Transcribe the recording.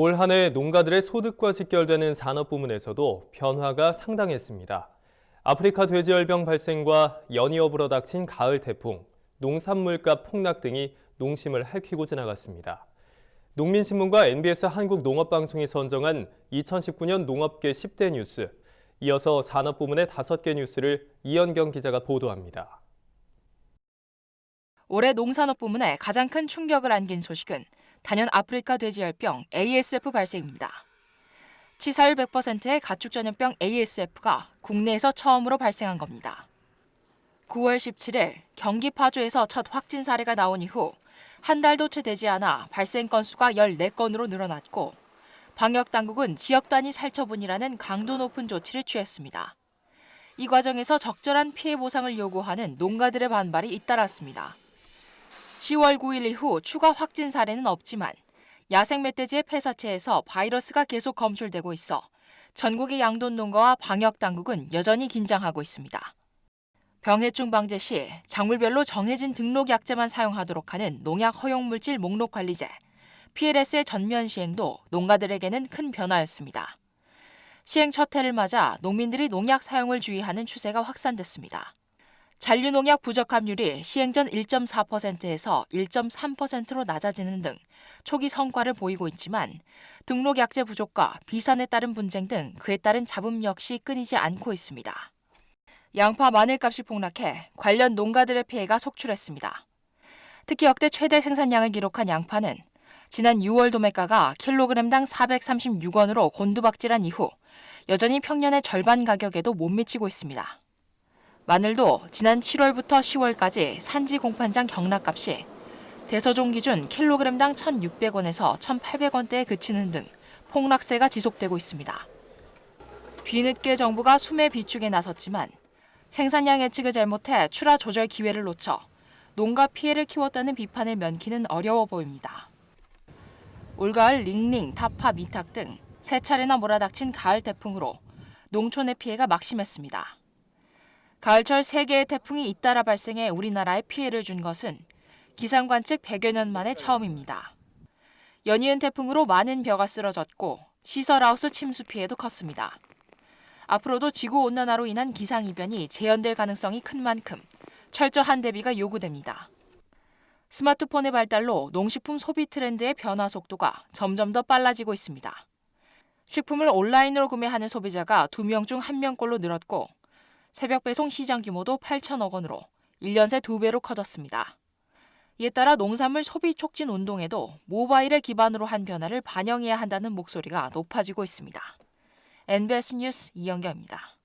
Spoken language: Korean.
올 한 해 농가들의 소득과 직결되는 산업 부문에서도 변화가 상당했습니다. 아프리카 돼지열병 발생과 연이어 불어닥친 가을 태풍, 농산물값 폭락 등이 농심을 핥히고 지나갔습니다. 농민신문과 NBS 한국농업방송이 선정한 2019년 농업계 10대 뉴스, 이어서 산업 부문의 5개 뉴스를 이현경 기자가 보도합니다. 올해 농산업 부문에 가장 큰 충격을 안긴 소식은 단연 아프리카 돼지열병 ASF 발생입니다. 치사율 100%의 가축 전염병 ASF가 국내에서 처음으로 발생한 겁니다. 9월 17일 경기 파주에서 첫 확진 사례가 나온 이후 한 달도 채 되지 않아 발생 건수가 14건으로 늘어났고 방역 당국은 지역 단위 살처분이라는 강도 높은 조치를 취했습니다. 이 과정에서 적절한 피해 보상을 요구하는 농가들의 반발이 잇따랐습니다. 10월 9일 이후 추가 확진 사례는 없지만 야생 멧돼지의 폐사체에서 바이러스가 계속 검출되고 있어 전국의 양돈 농가와 방역 당국은 여전히 긴장하고 있습니다. 병해충 방제 시 작물별로 정해진 등록 약제만 사용하도록 하는 농약 허용 물질 목록 관리제 PLS의 전면 시행도 농가들에게는 큰 변화였습니다. 시행 첫 해를 맞아 농민들이 농약 사용을 주의하는 추세가 확산됐습니다. 잔류농약 부적 함률이 시행 전 1.4%에서 1.3%로 낮아지는 등 초기 성과를 보이고 있지만 등록 약제 부족과 비산에 따른 분쟁 등 그에 따른 잡음 역시 끊이지 않고 있습니다. 양파 마늘값이 폭락해 관련 농가들의 피해가 속출했습니다. 특히 역대 최대 생산량을 기록한 양파는 지난 6월 도매가가 킬로그램당 436원으로 곤두박질한 이후 여전히 평년의 절반 가격에도 못 미치고 있습니다. 마늘도 지난 7월부터 10월까지 산지 공판장 경락값이 대서종 기준 킬로그램당 1,600원에서 1,800원대에 그치는 등 폭락세가 지속되고 있습니다. 뒤늦게 정부가 수매 비축에 나섰지만 생산량 예측을 잘못해 출하 조절 기회를 놓쳐 농가 피해를 키웠다는 비판을 면키는 어려워 보입니다. 올가을 링링, 타파, 미탁 등 세 차례나 몰아닥친 가을 태풍으로 농촌의 피해가 막심했습니다. 가을철 세개의 태풍이 잇따라 발생해 우리나라에 피해를 준 것은 기상관 측 100여 년 만에 처음입니다. 연이은 태풍으로 많은 벼가 쓰러졌고 시설하우스 침수 피해도 컸습니다. 앞으로도 지구온난화로 인한 기상이변이 재현될 가능성이 큰 만큼 철저한 대비가 요구됩니다. 스마트폰의 발달로 농식품 소비 트렌드의 변화 속도가 점점 더 빨라지고 있습니다. 식품을 온라인으로 구매하는 소비자가 2명 중 1명꼴로 늘었고 새벽 배송 시장 규모도 8천억 원으로 1년 새 2배로 커졌습니다. 이에 따라 농산물 소비 촉진 운동에도 모바일을 기반으로 한 변화를 반영해야 한다는 목소리가 높아지고 있습니다. NBS 뉴스 이영경입니다.